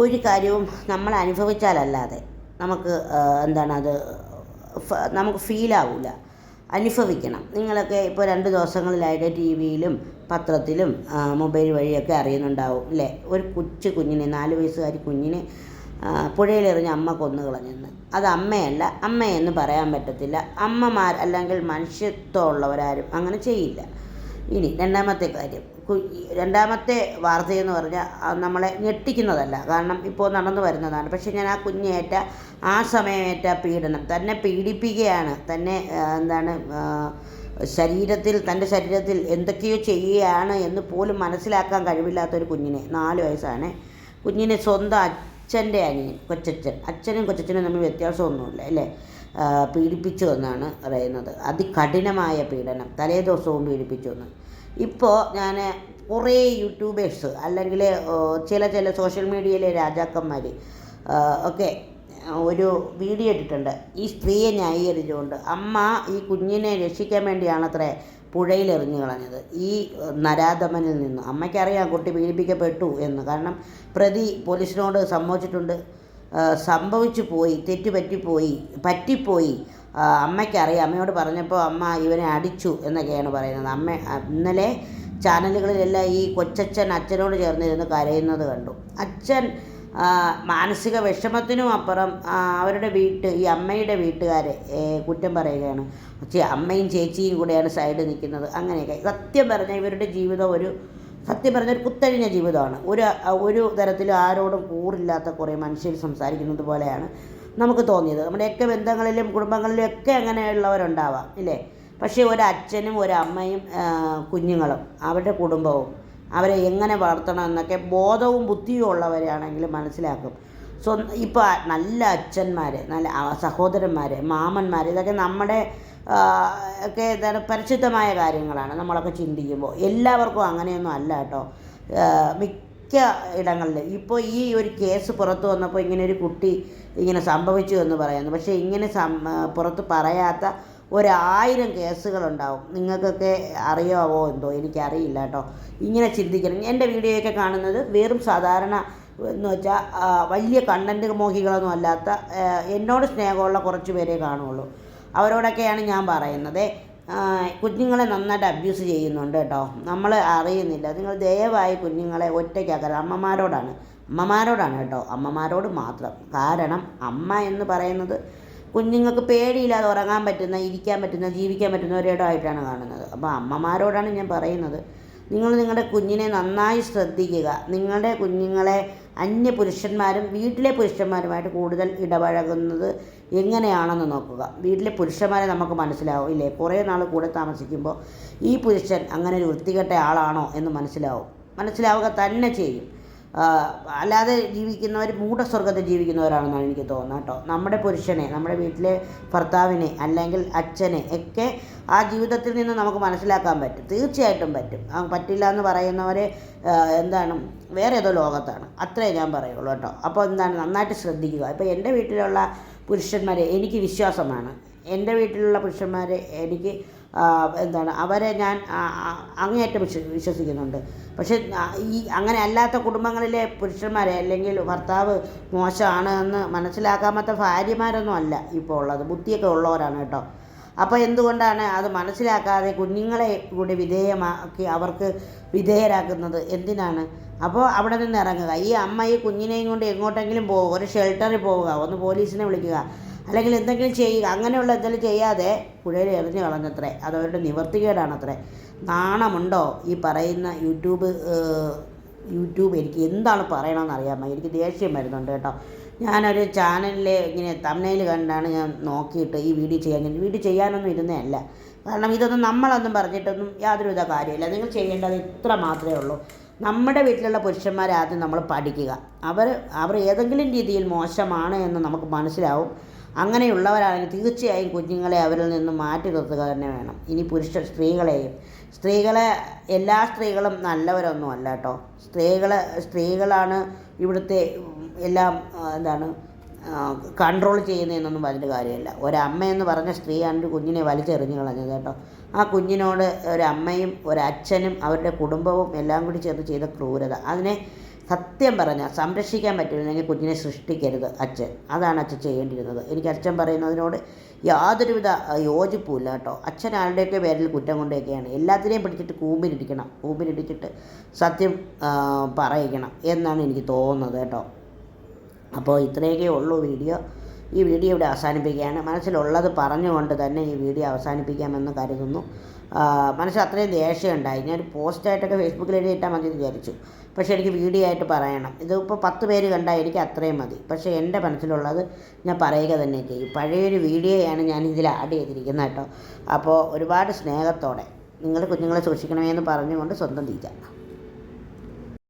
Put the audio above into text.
ഒരു കാര്യവും നമ്മൾ അനുഭവിച്ചാലല്ലാതെ നമുക്ക് എന്താണ് അത് നമുക്ക് ഫീലാവില്ല അനുഭവിക്കണം. നിങ്ങളൊക്കെ ഇപ്പോൾ രണ്ട് ദിവസങ്ങളിലായിട്ട് ടി വിയിലും പത്രത്തിലും മൊബൈൽ വഴിയൊക്കെ അറിയുന്നുണ്ടാവും അല്ലേ ഒരു കൊച്ചു കുഞ്ഞിനെ നാല് വയസ്സുകാരി കുഞ്ഞിനെ പുഴയിലെറിഞ്ഞ് അമ്മ കൊന്നു കളഞ്ഞെന്ന്. അത് അമ്മയല്ല. അമ്മയെന്ന് പറയാൻ പറ്റത്തില്ല. അമ്മമാർ അല്ലെങ്കിൽ മനുഷ്യത്വമുള്ളവരാരും അങ്ങനെ ചെയ്യില്ല. ഇനി രണ്ടാമത്തെ കാര്യം. രണ്ടാമത്തെ വാർത്തയെന്ന് പറഞ്ഞാൽ നമ്മളെ ഞെട്ടിക്കുന്നതല്ല. കാരണം ഇപ്പോൾ നടന്നു വരുന്നതാണ്. പക്ഷേ ഞാൻ ആ കുഞ്ഞേറ്റ ആ സമയമേറ്റ പീഡനം തന്നെ പീഡിപ്പിക്കുകയാണ്. തന്നെ എന്താണ് ശരീരത്തിൽ തന്റെ ശരീരത്തിൽ എന്തൊക്കെയോ ചെയ്യുകയാണ് എന്ന് പോലും മനസ്സിലാക്കാൻ കഴിവില്ലാത്തൊരു കുഞ്ഞിനെ നാല് വയസ്സാണ്. കുഞ്ഞിനെ സ്വന്തം അച്ഛന്റെ അനിയൻ കൊച്ചച്ഛൻ. അച്ഛനും കൊച്ചച്ഛനും തമ്മിൽ വ്യത്യാസമൊന്നുമില്ല അല്ലേ? പീഡിപ്പിച്ചു എന്നാണ് പറയുന്നത്. അതികഠിനമായ പീഡനം. തലേ ദിവസവും പീഡിപ്പിച്ചു എന്ന്. ഇപ്പോൾ ഞാൻ കുറേ യൂട്യൂബേഴ്സ് അല്ലെങ്കിൽ ചില ചില സോഷ്യൽ മീഡിയയിലെ രാജാക്കന്മാർ ഒക്കെ ഒരു വീഡിയോ ഇട്ടിട്ടുണ്ട്. ഈ സ്ത്രീയെ ന്യായീകരിച്ചുകൊണ്ട് അമ്മ ഈ കുഞ്ഞിനെ രക്ഷിക്കാൻ വേണ്ടിയാണത്രേ പുഴയിൽ എറിഞ്ഞു കളഞ്ഞത്. ഈ നരാധമനിൽ നിന്ന്. അമ്മയ്ക്കറിയാം കുട്ടി പീഡിപ്പിക്കപ്പെട്ടു എന്ന്. കാരണം പ്രതി പോലീസിനോട് സമ്മതിച്ചിട്ടുണ്ട്. സംഭവിച്ചു പോയി തെറ്റുപറ്റിപ്പോയി പറ്റിപ്പോയി. അമ്മയ്ക്കറിയാം. അമ്മയോട് പറഞ്ഞപ്പോൾ അമ്മ ഇവനെ അടിച്ചു എന്നൊക്കെയാണ് പറയുന്നത്. അമ്മ ഇന്നലെ ചാനലുകളിലെല്ലാം ഈ കൊച്ചച്ഛൻ അച്ഛനോട് ചേർന്നിരുന്ന് കരയുന്നത് കണ്ടു. അച്ഛൻ മാനസിക വിഷമത്തിനും അപ്പുറം അവരുടെ വീട്ട് ഈ അമ്മയുടെ വീട്ടുകാരെ കുറ്റം പറയുകയാണ്. അമ്മയും ചേച്ചിയും കൂടെയാണ് സൈഡ് നിൽക്കുന്നത്. അങ്ങനെയൊക്കെ. സത്യം പറഞ്ഞാൽ ഇവരുടെ ജീവിതം ഒരു സത്യം പറഞ്ഞൊരു കുത്തഴിഞ്ഞ ജീവിതമാണ്. ഒരു ഒരു തരത്തിലും ആരോടും കൂറില്ലാത്ത കുറേ മനുഷ്യർ സംസാരിക്കുന്നത് പോലെയാണ് നമുക്ക് തോന്നിയത്. നമ്മുടെയൊക്കെ ബന്ധങ്ങളിലും കുടുംബങ്ങളിലും ഒക്കെ അങ്ങനെയുള്ളവരുണ്ടാവാം ഇല്ലേ? പക്ഷേ ഒരു അച്ഛനും ഒരു അമ്മയും കുഞ്ഞുങ്ങളും അവരുടെ കുടുംബവും അവരെ എങ്ങനെ വളർത്തണം എന്നൊക്കെ ബോധവും ബുദ്ധിയും ഉള്ളവരാണെങ്കിൽ മനസ്സിലാക്കും. സ്വ ഇപ്പോൾ നല്ല അച്ഛന്മാർ നല്ല സഹോദരന്മാർ മാമന്മാർ ഇതൊക്കെ നമ്മുടെ ഒക്കെ എന്താണ് പരിശുദ്ധമായ കാര്യങ്ങളാണ്. നമ്മളൊക്കെ ചിന്തിക്കുമ്പോൾ എല്ലാവർക്കും അങ്ങനെയൊന്നും അല്ല കേട്ടോ. മിക്ക ഇടങ്ങളിൽ ഇപ്പോൾ ഈ ഒരു കേസ് പുറത്ത് വന്നപ്പോൾ ഇങ്ങനെ ഒരു കുട്ടി ഇങ്ങനെ സംഭവിച്ചു എന്ന് പറയുന്നു. പക്ഷേ ഇങ്ങനെ പുറത്ത് പറയാത്ത ഒരായിരം കേസുകളുണ്ടാവും. നിങ്ങൾക്കൊക്കെ അറിയാവോ എന്തോ? എനിക്കറിയില്ല കേട്ടോ. ഇങ്ങനെ ചിന്തിക്കണം. എന്റെ വീഡിയോയൊക്കെ കാണുന്നത് വെറും സാധാരണ എന്ന് വെച്ചാൽ വലിയ കണ്ടന്റ് മോഹികളൊന്നും അല്ലാത്ത എന്നോട് സ്നേഹമുള്ള കുറച്ച് പേരെ കാണുള്ളൂ. അവരോടൊക്കെയാണ് ഞാൻ പറയുന്നത്. കുഞ്ഞുങ്ങളെ നന്നായിട്ട് അബ്യൂസ് ചെയ്യുന്നുണ്ട് കേട്ടോ. നമ്മൾ അറിയുന്നില്ല. നിങ്ങൾ ദയവായി കുഞ്ഞുങ്ങളെ ഒറ്റയ്ക്കാക്കരുത്. അമ്മമാരോടാണ്. അമ്മമാരോടാണ് കേട്ടോ. അമ്മമാരോട് മാത്രം. കാരണം അമ്മ എന്ന് പറയുന്നത് കുഞ്ഞുങ്ങൾക്ക് പേടിയില്ലാതെ ഉറങ്ങാൻ പറ്റുന്ന ഇരിക്കാൻ പറ്റുന്ന ജീവിക്കാൻ പറ്റുന്ന ഒരിടമായിട്ടാണ് കാണുന്നത്. അപ്പോൾ അമ്മമാരോടാണ് ഞാൻ പറയുന്നത്. നിങ്ങൾ നിങ്ങളുടെ കുഞ്ഞിനെ നന്നായി ശ്രദ്ധിക്കുക. നിങ്ങളുടെ കുഞ്ഞുങ്ങളെ അന്യ പുരുഷന്മാരും വീട്ടിലെ പുരുഷന്മാരുമായിട്ട് കൂടുതൽ ഇടപഴകുന്നത് എങ്ങനെയാണെന്ന് നോക്കുക. വീട്ടിലെ പുരുഷന്മാരെ നമുക്ക് മനസ്സിലാവും ഇല്ലേ? കുറേ നാൾ കൂടെ താമസിക്കുമ്പോൾ ഈ പുരുഷൻ അങ്ങനെ ഒരു വൃത്തികെട്ട ആളാണോ എന്ന് മനസ്സിലാവും. മനസ്സിലാവുക തന്നെ ചെയ്യും. അല്ലാതെ ജീവിക്കുന്നവർ മൂഢസ്വർഗത്തിൽ ജീവിക്കുന്നവരാണെന്നാണ് എനിക്ക് തോന്നുന്നത് കേട്ടോ. നമ്മുടെ പുരുഷനെ നമ്മുടെ വീട്ടിലെ ഭർത്താവിനെ അല്ലെങ്കിൽ അച്ഛനെ ഒക്കെ ആ ജീവിതത്തിൽ നിന്ന് നമുക്ക് മനസ്സിലാക്കാൻ പറ്റും. തീർച്ചയായിട്ടും പറ്റും. പറ്റില്ല എന്ന് പറയുന്നവരെ എന്താണ് വേറെ ഏതോ ലോകത്താണ്. അത്രേ ഞാൻ പറയുള്ളൂ കേട്ടോ. അപ്പോൾ എന്താണ് നന്നായിട്ട് ശ്രദ്ധിക്കുക. ഇപ്പോൾ എന്റെ വീട്ടിലുള്ള പുരുഷന്മാരെ എനിക്ക് വിശ്വാസമാണ്. എന്റെ വീട്ടിലുള്ള പുരുഷന്മാരെ എനിക്ക് എന്താണ് അവരെ ഞാൻ അങ്ങേയറ്റം വിശ്വ വിശ്വസിക്കുന്നുണ്ട്. പക്ഷേ ഈ അങ്ങനെ അല്ലാത്ത കുടുംബങ്ങളിലെ പുരുഷന്മാരെ അല്ലെങ്കിൽ ഭർത്താവ് മോശമാണ് എന്ന് മനസ്സിലാക്കാമത്തെ ഭാര്യമാരൊന്നും അല്ല ഇപ്പോൾ ഉള്ളത്. ബുദ്ധിയൊക്കെ ഉള്ളവരാണ് കേട്ടോ. അപ്പോൾ എന്തുകൊണ്ടാണ് അത് മനസ്സിലാക്കാതെ കുഞ്ഞുങ്ങളെ കൂടി വിധേയമാക്കി അവർക്ക് വിധേയരാക്കുന്നത്? എന്തിനാണ്? അപ്പോൾ അവിടെ നിന്ന് ഇറങ്ങുക. ഈ അമ്മ ഈ കുഞ്ഞിനെയും കൊണ്ട് എങ്ങോട്ടെങ്കിലും പോകുക ഒരു ഷെൽട്ടറിൽ പോവുക. ഒന്ന് പോലീസിനെ വിളിക്കുക. അല്ലെങ്കിൽ എന്തെങ്കിലും ചെയ്യുക അങ്ങനെയുള്ള എന്തെങ്കിലും ചെയ്യാതെ പുഴയിൽ എറിഞ്ഞു കളഞ്ഞത്രേ. അതവരുടെ നിവർത്തികേടാണത്രേ. നാണമുണ്ടോ ഈ പറയുന്ന യൂട്യൂബ് യൂട്യൂബ് എനിക്ക് എന്താണ് പറയണമെന്ന് അറിയാമോ എനിക്ക് ദേഷ്യം വരുന്നുണ്ട് കേട്ടോ. ഞാനൊരു ചാനലിൽ ഇങ്ങനെ തമ്മനയിൽ കണ്ടാണ് ഞാൻ നോക്കിയിട്ട് ഈ വീഡിയോ ചെയ്യാൻ വീഡിയോ ചെയ്യാനൊന്നും ഇരുന്നേ അല്ല. കാരണം ഇതൊന്നും നമ്മളൊന്നും പറഞ്ഞിട്ടൊന്നും യാതൊരുവിധ കാര്യമില്ല. നിങ്ങൾ ചെയ്യേണ്ടത് ഇത്ര മാത്രമേ ഉള്ളൂ. നമ്മുടെ വീട്ടിലുള്ള പുരുഷന്മാരെ ആദ്യം നമ്മൾ പഠിക്കുക. അവർ അവർ ഏതെങ്കിലും രീതിയിൽ മോശമാണ് എന്ന് നമുക്ക് മനസ്സിലാവും. അങ്ങനെയുള്ളവരാണെങ്കിൽ തീർച്ചയായും കുഞ്ഞുങ്ങളെ അവരിൽ നിന്ന് മാറ്റി നിർത്തുക തന്നെ വേണം. ഇനി പുരുഷ സ്ത്രീകളെയും സ്ത്രീകളെ എല്ലാ സ്ത്രീകളും നല്ലവരൊന്നും അല്ല കേട്ടോ. സ്ത്രീകൾ സ്ത്രീകളാണ് ഇവിടുത്തെ എല്ലാം എന്താണ് കൺട്രോൾ ചെയ്യുന്നതെന്നൊന്നും പറഞ്ഞിട്ട് കാര്യമില്ല. ഒരമ്മയെന്ന് പറഞ്ഞ സ്ത്രീയാണ് ഒരു കുഞ്ഞിനെ വലിച്ചെറിഞ്ഞു കളഞ്ഞത് കേട്ടോ. ആ കുഞ്ഞിനോട് ഒരമ്മയും ഒരച്ഛനും അവരുടെ കുടുംബവും എല്ലാം കൂടി ചേർന്ന് ചെയ്ത ക്രൂരത. അതിനെ സത്യം പറഞ്ഞാൽ സംരക്ഷിക്കാൻ പറ്റില്ലെങ്കിൽ കുഞ്ഞിനെ സൃഷ്ടിക്കരുത് അച്ഛൻ. അതാണ് അച്ഛൻ ചെയ്യേണ്ടിയിരുന്നത്. എനിക്ക് അച്ഛൻ പറയുന്നതിനോട് യാതൊരുവിധ യോജിപ്പുമില്ല കേട്ടോ. അച്ഛൻ ആരുടെയൊക്കെ പേരിൽ കുറ്റം കൊണ്ടൊക്കെയാണ് എല്ലാത്തിനെയും പിടിച്ചിട്ട് കൂമ്പിനിടിക്കണം കൂമ്പിനിടിച്ചിട്ട് സത്യം പറയിക്കണം എന്നാണ് എനിക്ക് തോന്നുന്നത് കേട്ടോ. അപ്പോൾ ഇത്രയൊക്കെ ഉള്ളൂ വീഡിയോ. ഈ വീഡിയോ ഇവിടെ അവസാനിപ്പിക്കുകയാണ്. മനസ്സിലുള്ളത് പറഞ്ഞുകൊണ്ട് തന്നെ ഈ വീഡിയോ അവസാനിപ്പിക്കാമെന്ന് കരുതുന്നു. മനസ്സിൽ അത്രയും ദേഷ്യം ഉണ്ടായി ഞാനൊരു പോസ്റ്റായിട്ടൊക്കെ ഫേസ്ബുക്കിൽ എഴുതിയിട്ടാൽ മതി വിചാരിച്ചു. പക്ഷേ എനിക്ക് വീഡിയോ ആയിട്ട് പറയണം. ഇതിപ്പോൾ പത്ത് പേര് കണ്ടാൽ എനിക്ക് അത്രയും മതി. പക്ഷേ എന്റെ മനസ്സിലുള്ളത് ഞാൻ പറയുക തന്നെ ചെയ്യും. പഴയൊരു വീഡിയോയാണ് ഞാൻ ഇതിൽ ആഡ് ചെയ്തിരിക്കുന്നത് കേട്ടോ. അപ്പോൾ ഒരുപാട് സ്നേഹത്തോടെ നിങ്ങൾ കുഞ്ഞുങ്ങളെ സൂക്ഷിക്കണമേ എന്ന് പറഞ്ഞുകൊണ്ട് സ്വന്തം തീറ്റ.